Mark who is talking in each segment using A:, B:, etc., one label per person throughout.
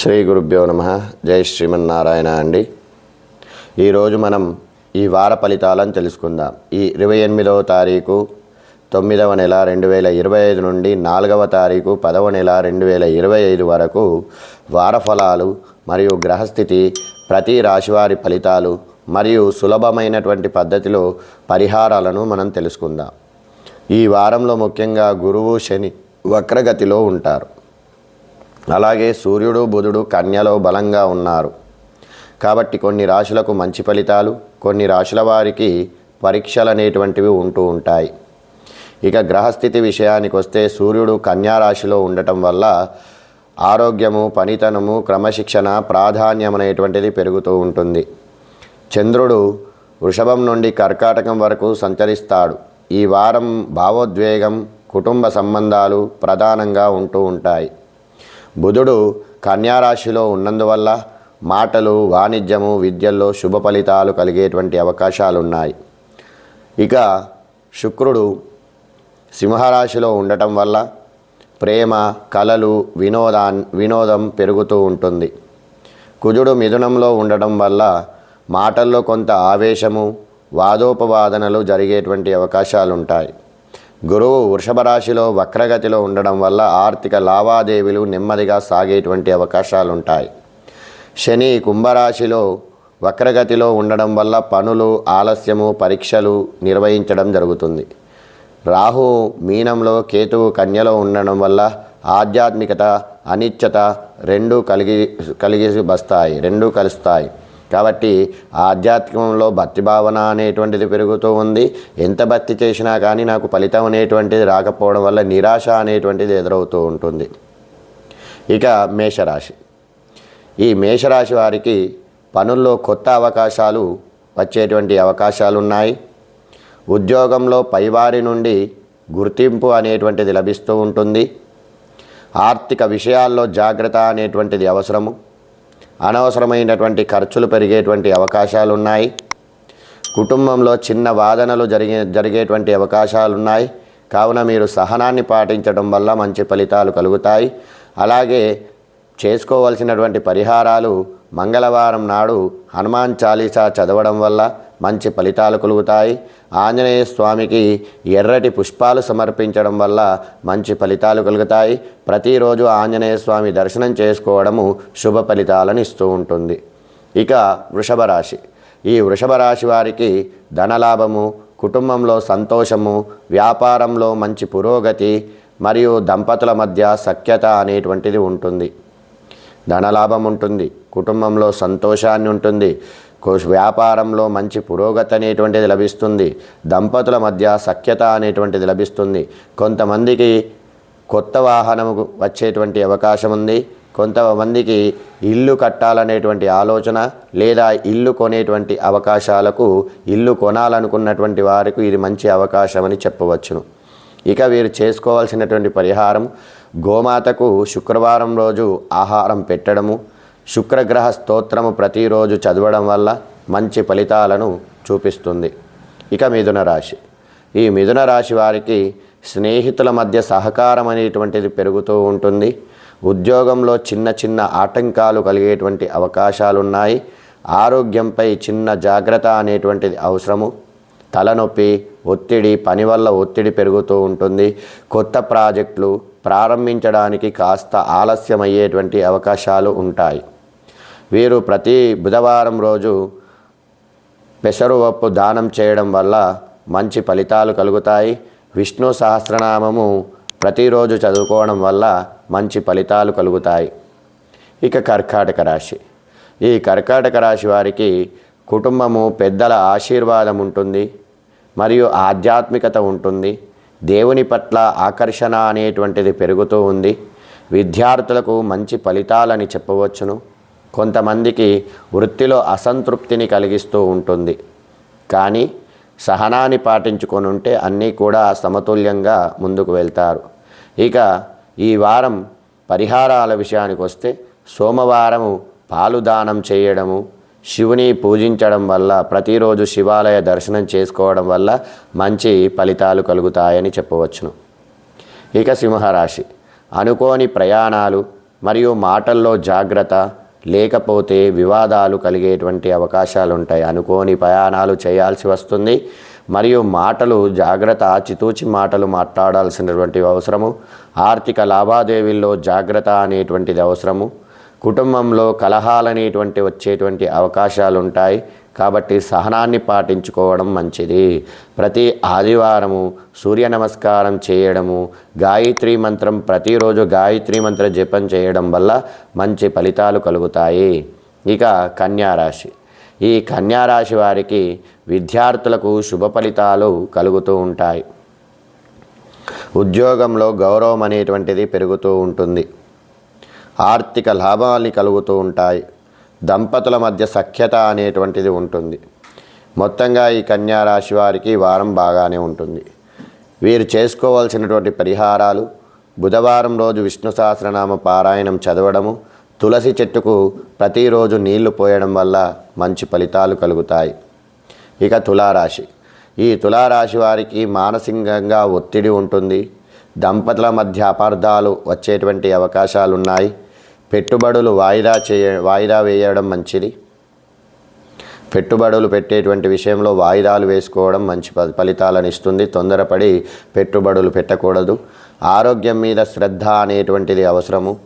A: శ్రీ గురుభ్యో నమ. జై శ్రీమన్నారాయణ అండి. ఈరోజు మనం ఈ వార ఫలితాలను తెలుసుకుందాం. ఈ ఇరవై ఎనిమిదవ తారీఖు తొమ్మిదవ నెల రెండు వేల ఇరవై ఐదు నుండి నాలుగవ తారీఖు పదవ నెల రెండు వేల ఇరవై ఐదు వరకు వార ఫలాలు మరియు గ్రహస్థితి ప్రతి రాశివారి ఫలితాలు మరియు సులభమైనటువంటి పద్ధతిలో పరిహారాలను మనం తెలుసుకుందాం. ఈ వారంలో ముఖ్యంగా గురువు శని వక్రగతిలో ఉంటారు. అలాగే సూర్యుడు బుధుడు కన్యలో బలంగా ఉన్నారు. కాబట్టి కొన్ని రాశులకు మంచి ఫలితాలు కొన్ని రాశుల వారికి పరీక్షలు అనేటువంటివి ఉంటూ ఉంటాయి. ఇక గ్రహస్థితి విషయానికి వస్తే సూర్యుడు కన్యారాశిలో ఉండటం వల్ల ఆరోగ్యము పనితనము క్రమశిక్షణ ప్రాధాన్యం అనేటువంటిది పెరుగుతూ ఉంటుంది. చంద్రుడు వృషభం నుండి కర్కాటకం వరకు సంచరిస్తాడు. ఈ వారం భావోద్వేగం కుటుంబ సంబంధాలు ప్రధానంగా ఉంటూ ఉంటాయి. బుధుడు కన్యారాశిలో ఉన్నందువల్ల మాటలు వాణిజ్యము విద్యల్లో శుభ ఫలితాలు కలిగేటువంటి అవకాశాలు ఉన్నాయి ఇక శుక్రుడు సింహరాశిలో ఉండటం వల్ల ప్రేమ కళలు వినోదా వినోదం పెరుగుతూ ఉంటుంది. కుజుడు మిథునంలో ఉండటం వల్ల మాటల్లో కొంత ఆవేశము వాదోపవాదనలు జరిగేటువంటి అవకాశాలుంటాయి. గురువు వృషభ రాశిలో వక్రగతిలో ఉండడం వల్ల ఆర్థిక లావాదేవీలు నెమ్మదిగా సాగేటువంటి అవకాశాలు ఉంటాయి శని కుంభరాశిలో వక్రగతిలో ఉండడం వల్ల పనులు ఆలస్యము పరీక్షలు నిర్వహించడం జరుగుతుంది. రాహు మీనంలో కేతువు కన్యలో ఉండడం వల్ల ఆధ్యాత్మికత అనిశ్చత రెండు కలిగి కలిగి బస్తాయి రెండూ కలుస్తాయి. కాబట్టి ఆధ్యాత్మికంలో భక్తి భావన అనేటువంటిది పెరుగుతూ ఉంది. ఎంత భక్తి చేసినా కానీ నాకు ఫలితం అనేటువంటిది రాకపోవడం వల్ల నిరాశ అనేటువంటిది ఎదురవుతూ ఉంటుంది. ఇక మేషరాశి. ఈ మేషరాశి వారికి పనుల్లో కొత్త అవకాశాలు వచ్చేటువంటి అవకాశాలు ఉన్నాయి ఉద్యోగంలో పైవారి నుండి గుర్తింపు అనేటువంటిది లభిస్తూ ఉంటుంది. ఆర్థిక విషయాల్లో జాగ్రత్త అనేటువంటిది అవసరము. అనవసరమైనటువంటి ఖర్చులు పెరిగేటువంటి అవకాశాలు ఉన్నాయి కుటుంబంలో చిన్న వాదనలు జరిగే జరిగేటువంటి అవకాశాలు ఉన్నాయి కావున మీరు సహనాన్ని పాటించడం వల్ల మంచి ఫలితాలు కలుగుతాయి. అలాగే చేసుకోవలసినటువంటి పరిహారాలు మంగళవారం నాడు హనుమాన్ చాలీసా చదవడం వల్ల మంచి ఫలితాలు కలుగుతాయి. ఆంజనేయ స్వామికి ఎర్రటి పుష్పాలు సమర్పించడం వల్ల మంచి ఫలితాలు కలుగుతాయి. ప్రతిరోజు ఆంజనేయ స్వామి దర్శనం చేసుకోవడము శుభ ఫలితాలను ఇస్తూ ఉంటుంది. ఇక వృషభ రాశి. ఈ వృషభ రాశి వారికి ధనలాభము కుటుంబంలో సంతోషము వ్యాపారంలో మంచి పురోగతి మరియు దంపతుల మధ్య సఖ్యత అనేటువంటిది ఉంటుంది. ధనలాభం ఉంటుంది కుటుంబంలో సంతోషాన్ని ఉంటుంది వ్యాపారంలో మంచి పురోగతి అనేటువంటిది లభిస్తుంది దంపతుల మధ్య సఖ్యత అనేటువంటిది లభిస్తుంది. కొంతమందికి కొత్త వాహనం వచ్చేటువంటి అవకాశం ఉంది కొంతమందికి ఇల్లు కట్టాలనేటువంటి ఆలోచన లేదా ఇల్లు కొనేటువంటి అవకాశాలకు ఇల్లు కొనాలనుకున్నటువంటి వారికి ఇది మంచి అవకాశం అని చెప్పవచ్చును. ఇక వీరు చేసుకోవాల్సినటువంటి పరిహారం గోమాతకు శుక్రవారం రోజు ఆహారం పెట్టడము శుక్రగ్రహ స్తోత్రము ప్రతిరోజు చదవడం వల్ల మంచి ఫలితాలను చూపిస్తుంది. ఇక మిథున రాశి. ఈ మిథున రాశి వారికి స్నేహితుల మధ్య సహకారం అనేటువంటిది పెరుగుతూ ఉంటుంది. ఉద్యోగంలో చిన్న చిన్న ఆటంకాలు కలిగేటువంటి అవకాశాలు ఉన్నాయి ఆరోగ్యంపై చిన్న జాగ్రత్త అనేటువంటిది అవసరము. తలనొప్పి ఒత్తిడి పని వల్ల ఒత్తిడి పెరుగుతూ ఉంటుంది. కొత్త ప్రాజెక్టులు ప్రారంభించడానికి కాస్త ఆలస్యమయ్యేటువంటి అవకాశాలు ఉంటాయి. వీరు ప్రతి బుధవారం రోజు పెసరువప్పు దానం చేయడం వల్ల మంచి ఫలితాలు కలుగుతాయి. విష్ణు సహస్రనామము ప్రతిరోజు చదువుకోవడం వల్ల మంచి ఫలితాలు కలుగుతాయి. ఇక కర్కాటక రాశి. ఈ కర్కాటక రాశి వారికి కుటుంబము పెద్దల ఆశీర్వాదం ఉంటుంది మరియు ఆధ్యాత్మికత ఉంటుంది. దేవుని పట్ల ఆకర్షణ అనేటువంటిది పెరుగుతూ ఉంది. విద్యార్థులకు మంచి ఫలితాలని చెప్పవచ్చును. కొంతమందికి వృత్తిలో అసంతృప్తిని కలిగిస్తూ ఉంటుంది. కానీ సహనాన్ని పాటించుకొని ఉంటే అన్నీ కూడా సమతుల్యంగా ముందుకు వెళ్తారు. ఇక ఈ వారం పరిహారాల విషయానికి వస్తే సోమవారము పాలు దానం చేయడము శివుని పూజించడం వల్ల ప్రతిరోజు శివాలయ దర్శనం చేసుకోవడం వల్ల మంచి ఫలితాలు కలుగుతాయని చెప్పవచ్చును. ఇక సింహరాశి. అనుకోని ప్రయాణాలు మరియు మాటల్లో జాగ్రత్త లేకపోతే వివాదాలు కలిగేటువంటి అవకాశాలు ఉంటాయి అనుకోని ప్రయాణాలు చేయాల్సి వస్తుంది. మరియు మాటలు జాగ్రత్త ఆచితూచి మాటలు మాట్లాడాల్సినటువంటి అవసరము. ఆర్థిక లావాదేవీల్లో జాగ్రత్త అనేటువంటిది అవసరము. కుటుంబంలో కలహాలనేటువంటి వచ్చేటువంటి అవకాశాలు ఉంటాయి కాబట్టి సహనాన్ని పాటించుకోవడం మంచిది. ప్రతి ఆదివారము సూర్య నమస్కారం చేయడము గాయత్రి మంత్రం ప్రతిరోజు గాయత్రి మంత్ర జపం చేయడం వల్ల మంచి ఫలితాలు కలుగుతాయి. ఇక కన్యారాశి. ఈ కన్యారాశి వారికి విద్యార్థులకు శుభ ఫలితాలు కలుగుతూ ఉంటాయి. ఉద్యోగంలో గౌరవం అనేటువంటిది పెరుగుతూ ఉంటుంది. ఆర్థిక లాభాలు కలుగుతూ ఉంటాయి. దంపతుల మధ్య సఖ్యత అనేటువంటిది ఉంటుంది. మొత్తంగా ఈ కన్యా రాశి వారికి వారం బాగానే ఉంటుంది. వీరు చేసుకోవాల్సినటువంటి పరిహారాలు బుధవారం రోజు విష్ణు సహస్రనామ పారాయణం చదవడము తులసి చెట్టుకు ప్రతిరోజు నీళ్ళు పోయడం వల్ల మంచి ఫలితాలు కలుగుతాయి. ఇక తులారాశి. ఈ తులారాశి వారికి మానసికంగా ఒత్తిడి ఉంటుంది. దంపతుల మధ్య అపార్థాలు వచ్చేటువంటి అవకాశాలు ఉన్నాయి పెట్టుబడులు వాయిదా చేయ వాయిదా వేయడం మంచిది. పెట్టుబడులు పెట్టేటువంటి విషయంలో వాయిదాలు వేసుకోవడం మంచి ఫ- ఫలితాలను ఇస్తుంది. తొందరపడి పెట్టుబడులు పెట్టకూడదు. ఆరోగ్యం మీద శ్రద్ధ అనేటువంటిది అవసరము.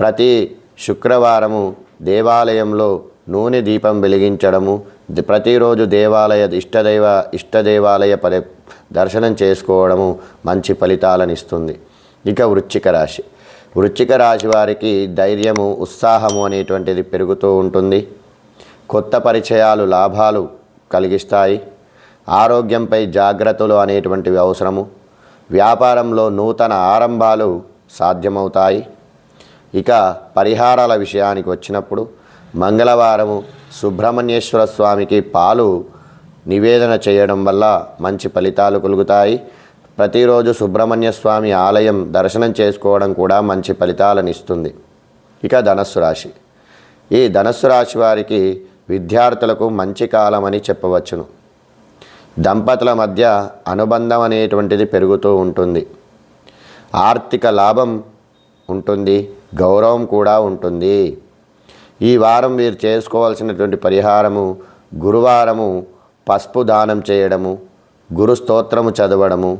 A: ప్రతి శుక్రవారము దేవాలయంలో నూనె దీపం వెలిగించడము ప్రతిరోజు దేవాలయ ఇష్టదైవ ఇష్టదేవాలయ పరి దర్శనం చేసుకోవడము మంచి ఫలితాలను ఇస్తుంది. ఇక వృచ్చిక రాశి. వృచ్చిక రాశి వారికి ధైర్యము ఉత్సాహము అనేటువంటిది పెరుగుతూ ఉంటుంది. కొత్త పరిచయాలు లాభాలు కలిగిస్తాయి. ఆరోగ్యంపై జాగ్రత్తలు అనేటువంటివి అవసరము. వ్యాపారంలో నూతన ఆరంభాలు సాధ్యమవుతాయి. ఇక పరిహారాల విషయానికి వచ్చినప్పుడు మంగళవారము సుబ్రహ్మణ్యేశ్వర స్వామికి పాలు నివేదన చేయడం వల్ల మంచి ఫలితాలు కలుగుతాయి. ప్రతిరోజు సుబ్రహ్మణ్య స్వామి ఆలయం దర్శనం చేసుకోవడం కూడా మంచి ఫలితాలను ఇస్తుంది ఇక ధనస్సు రాశి. ఈ ధనస్సు రాశి వారికి విద్యార్థులకు మంచి కాలం అని చెప్పవచ్చును. దంపతుల మధ్య అనుబంధం అనేటువంటిది పెరుగుతూ ఉంటుంది. ఆర్థిక లాభం ఉంటుంది గౌరవం కూడా ఉంటుంది. ఈ వారం వీరు చేసుకోవాల్సినటువంటి పరిహారము గురువారము పసుపు దానం చేయడము గురు స్తోత్రము చదవడము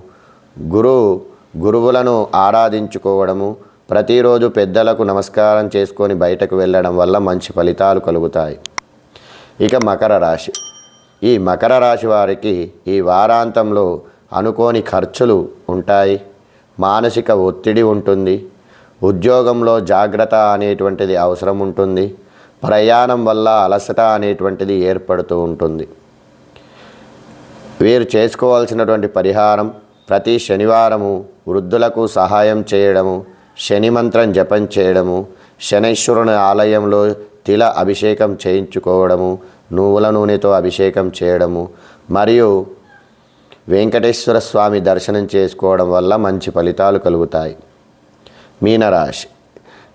A: గురు గురువులను ఆరాధించుకోవడము ప్రతిరోజు పెద్దలకు నమస్కారం చేసుకొని బయటకు వెళ్ళడం వల్ల మంచి ఫలితాలు కలుగుతాయి. ఇక మకర రాశి. ఈ మకర రాశి వారికి ఈ వారాంతంలో అనుకోని ఖర్చులు ఉంటాయి. మానసిక ఒత్తిడి ఉంటుంది. ఉద్యోగంలో జాగ్రత్త అనేటువంటిది అవసరం ఉంటుంది. ప్రయాణం వల్ల అలసట అనేటువంటిది ఏర్పడుతూ ఉంటుంది. వీరు చేసుకోవాల్సినటువంటి పరిహారం ప్రతి శనివారము వృద్ధులకు సహాయం చేయడము శని మంత్రం జపం చేయడము శనైశ్వరుని ఆలయంలో తిల అభిషేకం చేయించుకోవడము నువ్వుల నూనెతో అభిషేకం చేయడము మరియు వెంకటేశ్వర స్వామి దర్శనం చేసుకోవడం వల్ల మంచి ఫలితాలు కలుగుతాయి. మీనరాశి.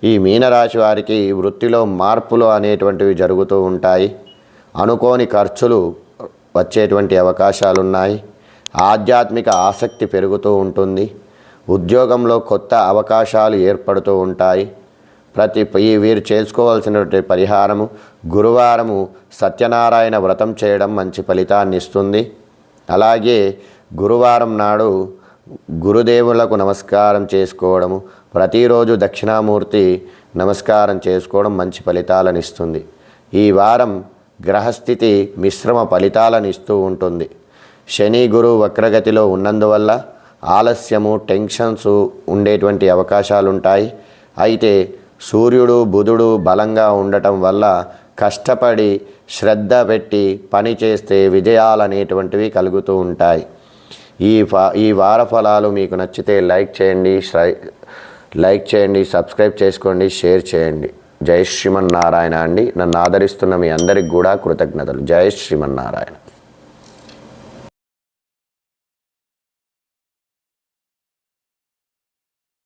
A: ఈ మీనరాశి వారికి వృత్తిలో మార్పులు అనేటువంటివి జరుగుతూ ఉంటాయి. అనుకోని ఖర్చులు వచ్చేటువంటి అవకాశాలు ఉన్నాయి ఆధ్యాత్మిక ఆసక్తి పెరుగుతూ ఉంటుంది. ఉద్యోగంలో కొత్త అవకాశాలు ఏర్పడుతూ ఉంటాయి. ప్రతి వీరు చేసుకోవాల్సినటువంటి పరిహారము గురువారము సత్యనారాయణ వ్రతం చేయడం మంచి ఫలితాన్ని ఇస్తుంది. అలాగే గురువారం నాడు గురుదేవులకు నమస్కారం చేసుకోవడము ప్రతిరోజు దక్షిణామూర్తి నమస్కారం చేసుకోవడం మంచి ఫలితాలను ఇస్తుంది. ఈ వారం గ్రహస్థితి మిశ్రమ ఫలితాలను ఇస్తూ ఉంటుంది. శని గురు వక్రగతిలో ఉన్నందువల్ల ఆలస్యము టెన్షన్స్ ఉండేటువంటి అవకాశాలుంటాయి. అయితే సూర్యుడు బుధుడు బలంగా ఉండటం వల్ల కష్టపడి శ్రద్ధ పెట్టి పని చేస్తే విజయాలు అనేటువంటివి కలుగుతూ ఉంటాయి. ఈ ఫా ఈ వార ఫలాలు మీకు నచ్చితే లైక్ చేయండి లైక్ చేయండి సబ్స్క్రైబ్ చేసుకోండి షేర్ చేయండి. జై శ్రీమన్నారాయణ అండి. నన్ను ఆదరిస్తున్న మీ అందరికి కూడా కృతజ్ఞతలు. జై శ్రీమన్నారాయణ.